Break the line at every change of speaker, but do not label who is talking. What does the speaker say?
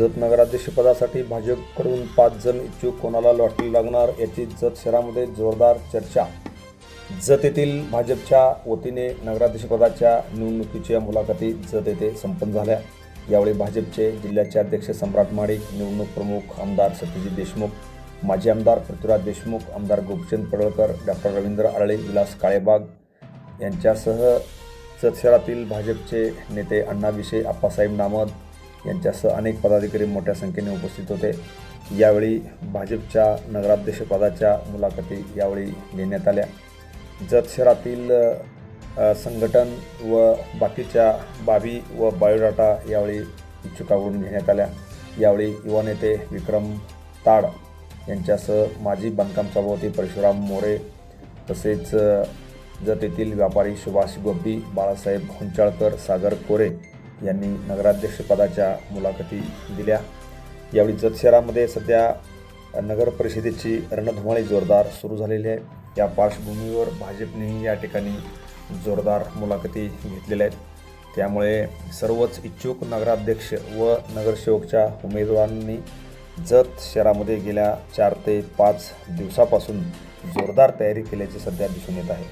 जत नगराध्यक्षपदासाठी भाजपकडून पाच जण इच्छुक कोणाला लॉटरी लागणार याची जत शहरामध्ये जोरदार चर्चा. जत येथील भाजपच्या वतीने नगराध्यक्षपदाच्या निवडणुकीच्या मुलाखती जत येथे संपन्न झाल्या. यावेळी भाजपचे जिल्ह्याचे अध्यक्ष सम्राट माडिक निवडणूक प्रमुख आमदार सत्यजित देशमुख माजी आमदार पृथ्वीराज देशमुख आमदार गोपचंद पडळकर डॉक्टर रवींद्र आळे विलास काळेबाग यांच्यासह जत शहरातील भाजपचे नेते अण्णाविषे आप्पासाहेब नामद यांच्यासह अनेक पदाधिकारी मोठ्या संख्येने उपस्थित होते. यावेळी भाजपच्या नगराध्यक्षपदाच्या मुलाखती यावेळी घेण्यात आल्या. जत शहरातील संघटन व बाकीच्या बाबी व बायोडाटा यावेळी इच्छुकाकडून घेण्यात आल्या. यावेळी युवा नेते विक्रम ताड यांच्यासह माजी बांधकाम सभापती परशुराम मोरे तसेच जत येथील व्यापारी सुभाष गोपी बाळासाहेब हुंचाळकर सागर कोरे यांनी नगराध्यक्षपदाच्या मुलाखती दिल्या. यावेळी जत शहरामध्ये सध्या नगर परिषदेची रणधुमाळी जोरदार सुरू झालेली आहे. या पार्श्वभूमीवर भाजपनेही या ठिकाणी जोरदार मुलाखती घेतलेल्या आहेत. त्यामुळे सर्वच इच्छुक नगराध्यक्ष व नगरसेवकच्या उमेदवारांनी जत शहरामध्ये गेल्या चार ते पाच दिवसापासून जोरदार तयारी केल्याचे सध्या दिसून येत आहे.